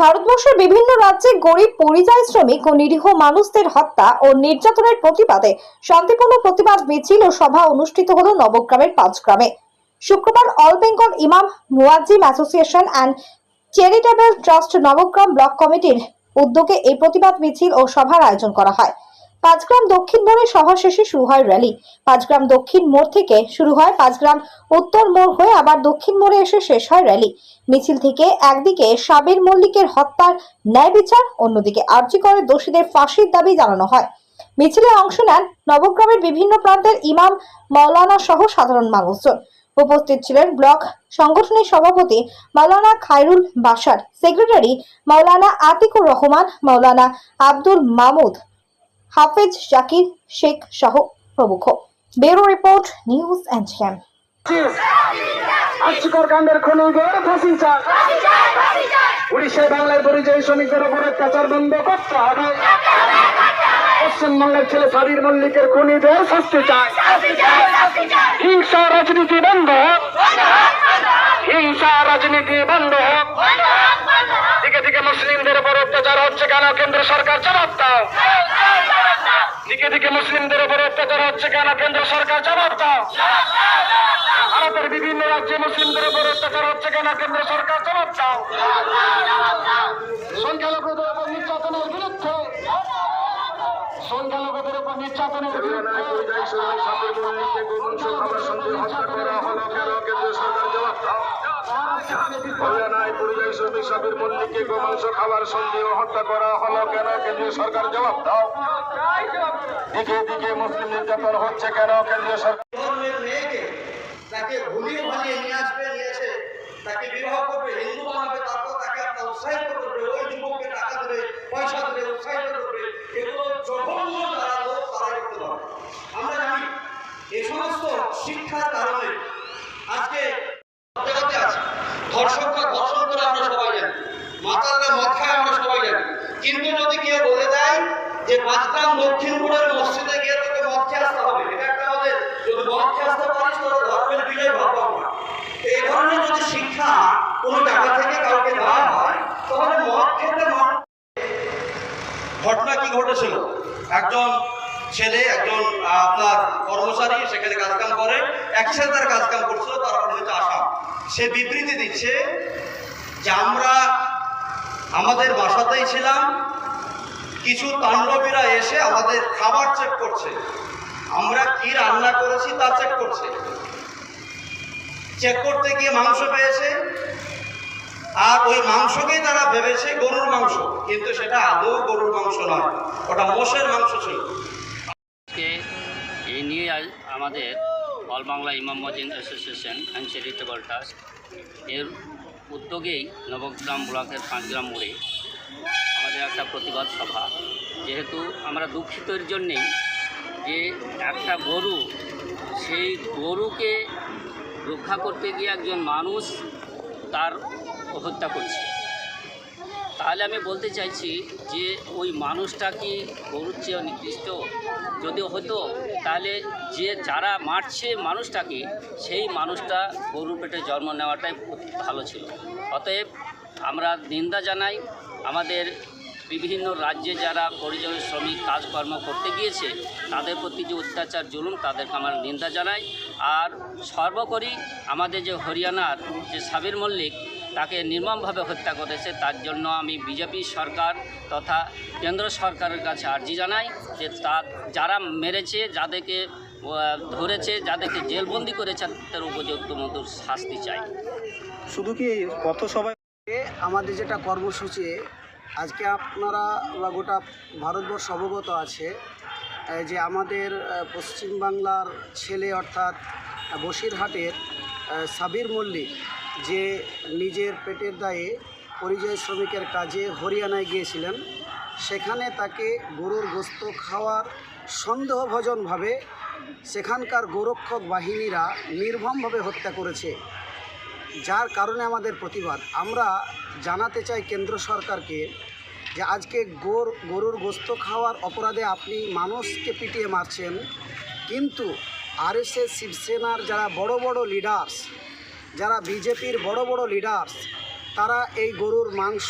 ভারতবর্ষের বিভিন্ন রাজ্যে গরিব পরিযায়ী শ্রমিক ও নিরীহ মানুষদের হত্যা ও নির্যাতনের প্রতিবাদে শান্তিপূর্ণ প্রতিবাদ মিছিল ও সভা অনুষ্ঠিত হল নবগ্রামের পাঁচগ্রামে। শুক্রবার all Bengal Imam Muazzin association and charitable trust Nabagram block কমিটির উদ্যোগে এই প্রতিবাদ মিছিল ও সভার আয়োজন করা হয়। পাঁচগ্রাম দক্ষিণ মোড়ে সভা শেষে শুরু হয় র্যালি পাঁচগ্রাম দক্ষিণ মোড় থেকে শুরু হয় পাঁচগ্রাম উত্তর মোড় হয়ে আবার দক্ষিণ মোড়ে এসে শেষ হয় র্যালি মিছিল থেকে একদিকে সাবির মল্লিকের হত্যার ন্যায় বিচার, অন্যদিকে আর্জি করে দোষীদের ফাঁসির দাবি জানানো হয়। মিছিলে অংশ নেন নবগ্রামের বিভিন্ন প্রান্তের ইমাম মাওলানা সহ সাধারণ মানুষজন। উপস্থিত ছিলেন ব্লক সংগঠনের সভাপতি মাওলানা খায়রুল বাসার সেক্রেটারি মাওলানা আতিকুর রহমান, মাওলানা আব্দুল মামুদ হাফেজ জাকির শেখ সহ প্রমুখ। Bureau report, news and jam আর্থিকর কাণ্ডের খনিদের ফাঁসি চায় উড়িষ্যায় বাংলার পরিযায়ী শ্রমিকদের উপর অত্যাচার বন্ধ করতে হবে। পশ্চিমবঙ্গের ছেলে সাবির মল্লিকের খুনিদের শাস্তি চায় হিংসা রাজনীতি বন্ধ হিংসা রাজনীতি বন্ধ হোক। দিকে মুসলিমদের উপর অত্যাচার হচ্ছে কেন? কেন্দ্র সরকার জবাব দাও। দিকে দিকে মুসলিমদের উপর অত্যাচার হচ্ছে কেন? কেন্দ্র সরকার জবাব দাও। ভারতের বিভিন্ন রাজ্যে মুসলিমদের উপর অত্যাচার হচ্ছে কেন? কেন্দ্র সরকার জবাব দাও। সংখ্যালঘুদের উপর নির্যাতনের বিরুদ্ধে। সংখ্যালঘুদের উপর নির্যাতনের বিরুদ্ধে। হরিয়ানায় পরিযায়ী শ্রমিক সাবির মল্লিককে গোমাংস খাবার সন্দেহ হত্যা করা হলো কেন? কেন্দ্রীয় সরকার জবাব দাও। দিকে দিকে মুসলিম নির্যাতন হচ্ছে কেন? কেন্দ্রীয় সরকার ধর্মের মেয়েকে তাকে ভুলিয়ে ভালিয়ে নিয়ে আসবে নিয়েছে তাকে বিবাহ করবে হিন্দু বানাবে তারপর তাকে আপনার উৎসাহিত করবে ওই যুবককে টাকা দেবে পয়সা দেবে উৎসাহিত করবে এগুলো জঘন্য যারা লোক তারা করতে পারে আমরা জানি এই সমস্ত শিক্ষার কারণে আজকে জগতে আছে ধর্ষকরা ধর্ষণ করে আমরা সবাই জানি মাতালরা মদ খায় আমরা সবাই জানি। কিন্তু যদি কেউ বলে দেয় যে পাঁচগ্রাম দক্ষিণপুরের মসজিদে গিয়ে তোকে মদ খেয়ে আসতে হবে, এটা একটা আমাদের যদি মদ খেয়ে আসতে পারিস তোর ধর্মের বিজয় আমরা এই ধরনের যদি শিক্ষা কোনো জায়গা থেকে কাউকে দেওয়া হয়, তাহলে মদ খেতে ঘটনা কি ঘটেছিল? একজন ছেলে, একজন আপনার কর্মচারী সেখানে কাজকাম করে একসাথে তার কাজকাম করছিল তারপর হয়তো আসাম। সে বিবৃতি দিচ্ছে যে আমরা আমাদের বাসাতেই ছিলাম। কিছু তাণ্ডবীরা এসে আমাদের খাবার চেক করছে। আমরা কি রান্না করেছি তা চেক করছে। চেক করতে গিয়ে মাংস পেয়েছে। আর ওই মাংসকেই তারা ভেবেছে গরুর মাংস, কিন্তু সেটা আদৌ গরুর মাংস নয়, ওটা মোষের মাংস ছিল। এই নিয়ে আমাদের all Bangla Imam Muazzin association and charitable trust এর উদ্যোগেই নবগ্রাম ব্লকের পাঁচগ্রাম মোড়ে আমাদের একটা প্রতিবাদ সভা। যেহেতু আমরা দুঃখিতের জন্যেই যে একটা গরু, সেই গরুকে রক্ষা করতে গিয়ে একজন মানুষ তার হত্যা করছে। তাহলে আমি বলতে চাইছি যে ওই মানুষটা কি গরুর চেয়ে নিকৃষ্ট? যদি হতো, তাহলে যে যারা মারছে মানুষটাকে, সেই মানুষটা গরুর পেটে জন্ম নেওয়াটাই ভালো ছিল। অতএব আমরা নিন্দা জানাই, আমাদের বিভিন্ন রাজ্যে যারা পরিযায়ী শ্রমিক কাজকর্ম করতে গিয়েছে, তাদের প্রতি যে অত্যাচার জুলুম, তাদেরকে আমরা নিন্দা জানাই। আর সর্বোপরি আমাদের যে হরিয়ানার যে সাবির মল্লিক তাকে নির্মমভাবে হত্যা করেছে। তার জন্য আমি বিজেপি সরকার তথা কেন্দ্র সরকারের কাছে আর্জি জানাই যে তা যারা মেরেছে যাদেরকে ধরেছে যাদেরকে জেলবন্দি করেছে তার উপযুক্ত মতো শাস্তি চাই। শুধু কি পথসভায় আমাদের যেটা কর্মসূচি আজকে আপনারা বা গোটা ভারতবর্ষ অবগত আছে যে আমাদের পশ্চিমবাংলার ছেলে অর্থাৎ বসিরহাটের সাবির মল্লিক যে নিজের পেটের দায়ে পরিযায়ী শ্রমিকের কাজে হরিয়ানায় গিয়েছিলেন, সেখানে তাকে গরুর গোস্ত খাওয়ার সন্দেহভজনভাবে সেখানকার গোরক্ষক বাহিনীরা নির্মমভাবে হত্যা করেছে। যার কারণে আমাদের প্রতিবাদ। আমরা জানাতে চাই কেন্দ্র সরকারকে যে আজকে গোর, গরুর গোস্ত খাওয়ার অপরাধে আপনি মানুষকে পিটিয়ে মারছেন, কিন্তু আর আরএসএস শিবসেনার যারা বড় বড় লিডার্স যারা বিজেপির বড় বড় লিডার্স তারা এই গরুর মাংস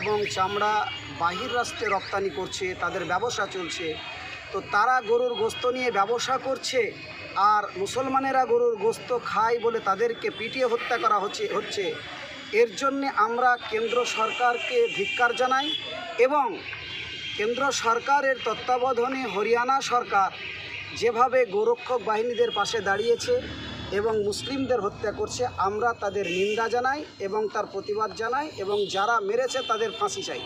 এবং চামড়া বাহির রাষ্ট্রে রপ্তানি করছে, তাদের ব্যবসা চলছে। তো তারা গরুর গোস্ত নিয়ে ব্যবসা করছে, আর মুসলমানেরা গরুর গোস্ত খায় বলে তাদেরকে পিটিয়ে হত্যা করা হচ্ছে হচ্ছে। এর জন্যে আমরা কেন্দ্র সরকারকে ধিক্কার জানাই এবং কেন্দ্র সরকারের তত্ত্বাবধানে হরিয়ানা সরকার যেভাবে গোরক্ষক বাহিনীদের পাশে দাঁড়িয়েছে এবং মুসলিমদের হত্যা করছে, আমরা তাদের নিন্দা জানাই এবং তার প্রতিবাদ জানাই এবং যারা মেরেছে তাদের ফাঁসি চাই।